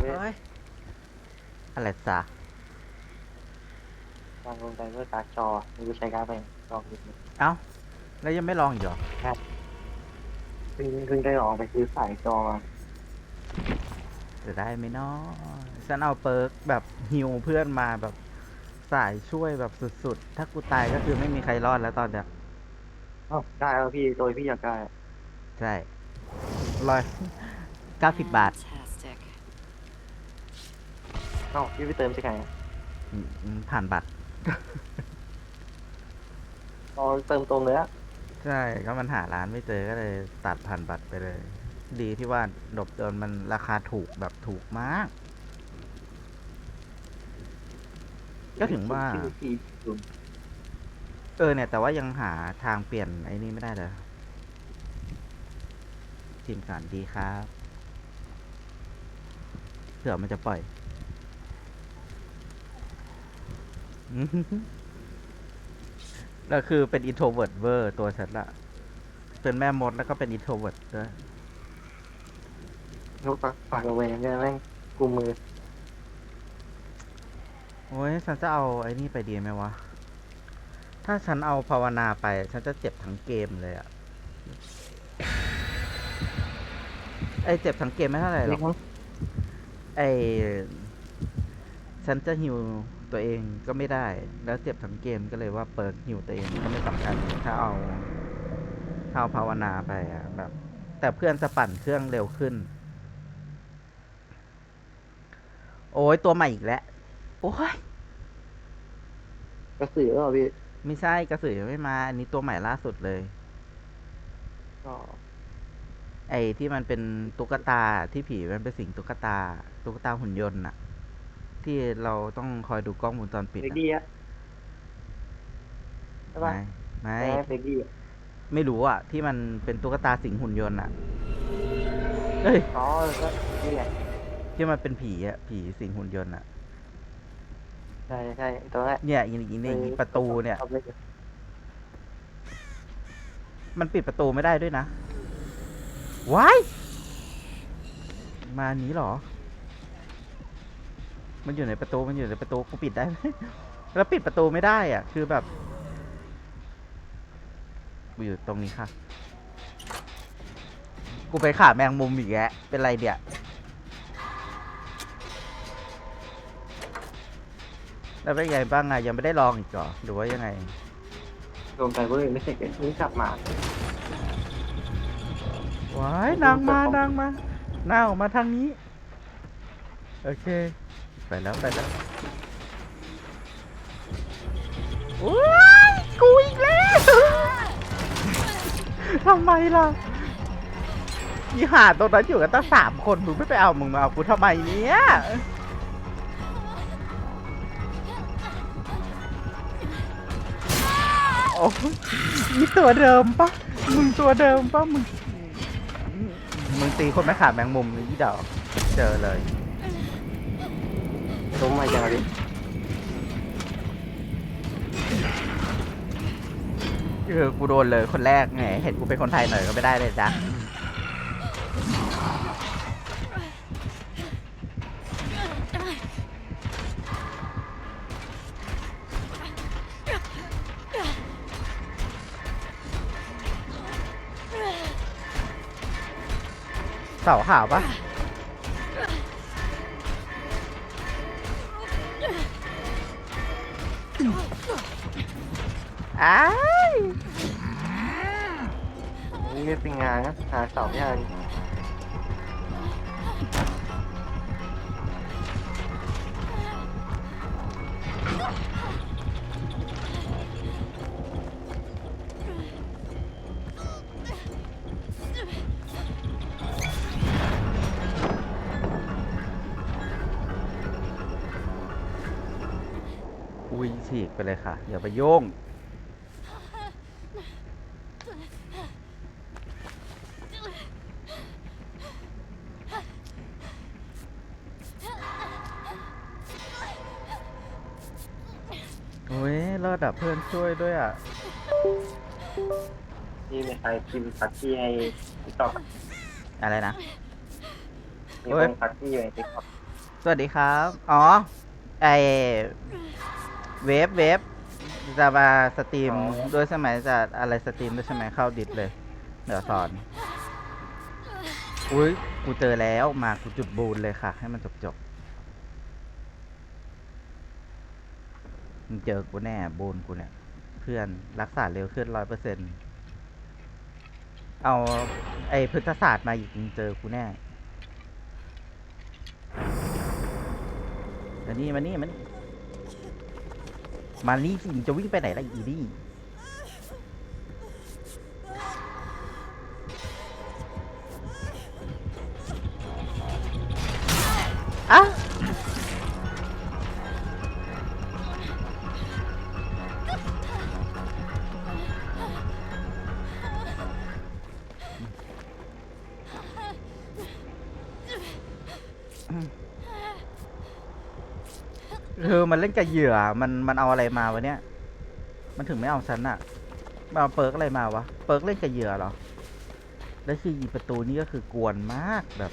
พี่เอ้ยอะไรซะวางลงไปเพื่อการ์ดจอไม่รู้ใช้การ์ดไปลองดูเอ้า แล้วยังไม่ลองอีกเหรอ เพิ่งเพิ่งได้ลองไปซื้อสายจอมาจะได้ไหมเนาะฉันเอาเปิร์กแบบฮิวเพื่อนมาแบบสายช่วยแบบสุดๆ ถ้ากูตายก็คือไม่มีใครรอดแล้วตอนเนี้ย อ้าวได้แล้วพี่โดยพี่อยากได้ใช่ร้อยเก้าสิบบาท Fantastic. เอ้าพี่ไปเติมที่ไหนอืมอืมผ่านบัตรอ๋อเติมตรงเลยอะใช่ก็มันหาร้านไม่เจอก็เลยตัดผ่านบัตรไปเลย ดีที่ว่าดบโดนมันราคาถูกแบบถูกมาก ก็ถึงว่า ชื่อพี่ดูเออเนี่ย แต่ว่ายังหาทางเปลี่ยนไอ้นี่ไม่ได้เลยทีมสารดีครับเผื่อมันจะปล่อย อื้อหือ แล้วคือเป็น introvert เวอร์ตัวฉันละเป็นแม่มดแล้วก็เป็น introvert ด้วยยกปากเอาไว้เนี่ยแม่งกูมือ โอ้ยฉันจะเอาไอ้นี่ไปดีไหมวะ ถ้าฉันเอาภาวนาไป ฉันจะเจ็บทั้งเกมเลยอะไอเจ็บทั้งเกมไม่เท่าไหร่หรอกไอ ฉันจะฮิวตัวเองก็ไม่ได้ แล้วเจ็บทั้งเกมก็เลยว่าเปิดฮิวตัวเองก็ไม่สำคัญถ้าเอาถ้าเอาภาวนาไปอะแบบ แต่เพื่อนจะปั่นเครื่องเร็วขึ้น โอ้ยตัวใหม่อีกแล้ว โอ้ยกระสือเหรอพี่ไม่ใช่กระสือยังไม่มา อันนี้ตัวใหม่ล่าสุดเลยอ๋อไอ้ที่มันเป็นตุ๊กตาที่ผีมันเป็นสิ่งตุ๊กตา ตุ๊กตาหุ่นยนต์น่ะ ที่เราต้องคอยดูกล้องวงจรปิดเฟกอะดี้อะใช่ปะไม่แม่ไม่เฟกดี้อะไม่รู้อะ ที่มันเป็นตุ๊กตาสิงหุ่นยนต์อะเอ้ย อ๋อก็นี่แหละที่มันเป็นผีอะ ผีสิงหุ่นยนต์อะ ใช่ใช่ตัวแรกเนี่ยอีอีเนี่ยอีประตูเนี่ย อาไปมันปิดประตูไม่ได้ด้วยนะ ว้าย มานี้เหรอ มันอยู่ในประตูมันอยู่ในประตูกูปิดได้ไหมแล้วปิดประตูไม่ได้อะ คือแบบกูอยู่ตรงนี้ค่ะ กูไปขาแมงมุมอีกแล้วเป็นไรเดี๋ยแล้วเป็นไงบ้างอะยังไม่ได้ลองอีกเหรอหรือว่ายังไงลงไปเว้ยไม่เสร็จเลยนี่กลับมาว้ายนางมานางมานางออกมาทางนี้ โอเค ไปแล้วไปแล้วโอ้ยกูอีกแล้วทำไมล่ะยี่หาตรงนั้นอยู่กันตั้งสามคนมึงไม่ไปเอามึงมาเอากูทำไมเนี่ยโอ้ยมีตัวเดิมปะมึงตัวเดิมปะมึงมึงตีคนไม่ขาดแมงมุมนี่เดอกเจอเลย ล้มมาอย่างไรคือกูโดนเลยคนแรกไงเห็นกูเป็นคนไทยหน่อยก็ไม่ได้เลยจ้ะเสาขาวปะ นี่ไม่เป็นงานนะหาเสาไม่ได้อุ้ยฉีกไปเลยค่ะ อย่าไปโยง โอ้ยรอดดับเพื่อนช่วยด้วยอะนี่มีใครพิมพ์พักที่ให้ติ๊กต็อกอะไรนะ มีเฮ้คยนพักที่อยู่ในติ๊กต็อกสวัสดีครับ อ๋อ ไอเวฟเวฟจะมาสตรีมด้วยใช่ไหมจะอะไรสตรีมด้วยใช่ไหมเข้าดิสเลย เดี๋ยวสอน อุ้ยกูเจอแล้วมากูจุดบูนเลยค่ะ ให้มันจบจบ มึงเจอกูแน่บนกูเนี่ย เพื่อนรักษาเร็วขึ้นร้อยเปอร์เซ็นเอาไอพฤกษศาสตร์มาอีกมึงเจอกูแน่มานี่มานี่มานี่มานี่สิมึงจะวิ่งไปไหนล่ะอีนี่อะ คือมันเล่นกับเหยื่อ มันมันเอาอะไรมาวะเนี่ย มันถึงไม่เอาฉันอะมันเอาเปิร์กอะไรมาวะ เปิร์กเล่นกับเหยื่อเหรอ แล้วคืออีประตูนี่ก็คือกวนมากแบบ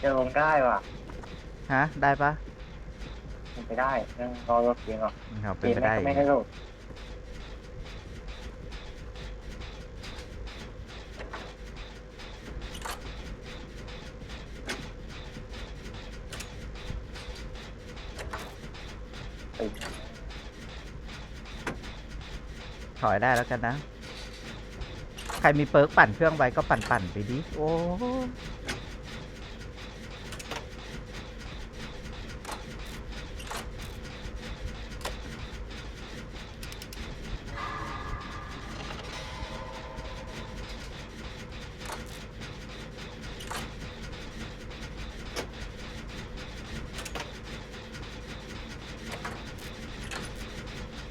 เจอลงได้ว่ะฮะ ได้ปะมันไปได้เรื่องรอรถเกมหรอกครับเกเป็นมไปแม่ได้งก็ไม่ให้โหลด ถอยได้แล้วกันนะ ใครมีเปิร์กปั่นเครื่องไว้ก็ปั่นปั่นๆไปดิ โอ้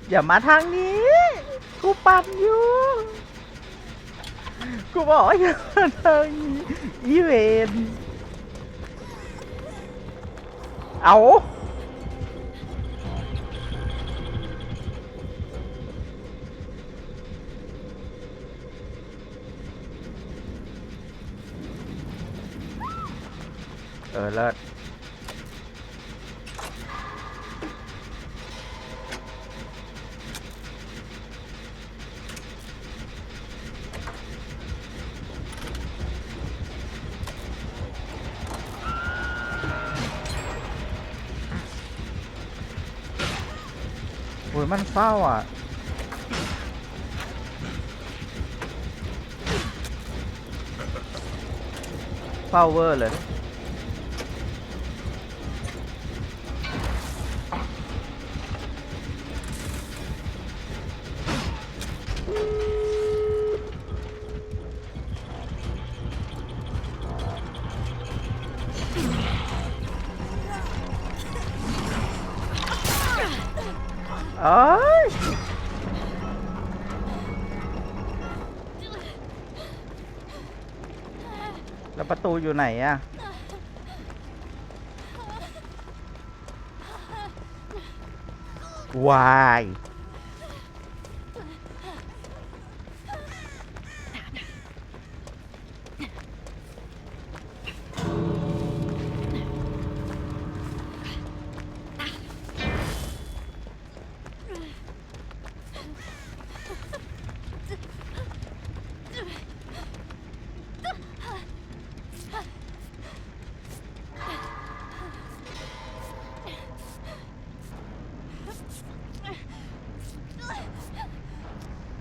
อย่ามาทางนี้ กูปั่นอยู่กูบอกว่าอย่ามาทางนี้อีเวนเอาเออเลิศ โอ้ยมันเศร้าอะ เศร้าเวอร์เลย โอ้ยแล้วประตูอยู่ไหนอะวาย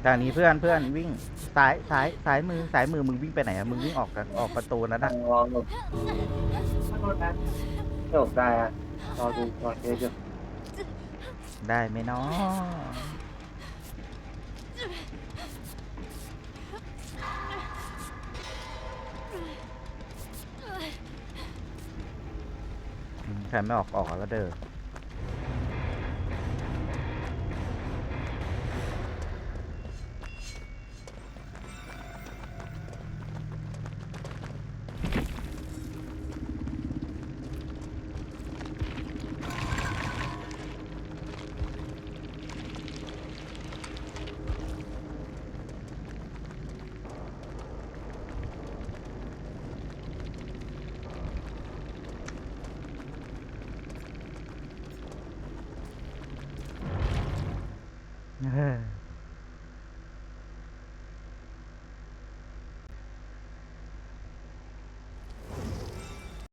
ทางนี้เพื่อนเพื่อนวิ่งซ้ายซ้ายซ้ายมือซ้ายมือมึงวิ่งไปไหนอะมึงวิ่งออกกันออกประตูนั้นนั่นะรอหลบหลดได้อะรอดูรอเจออยู่ได้ไหมเนาะอืมใครไม่ออกออกแล้วเด้อ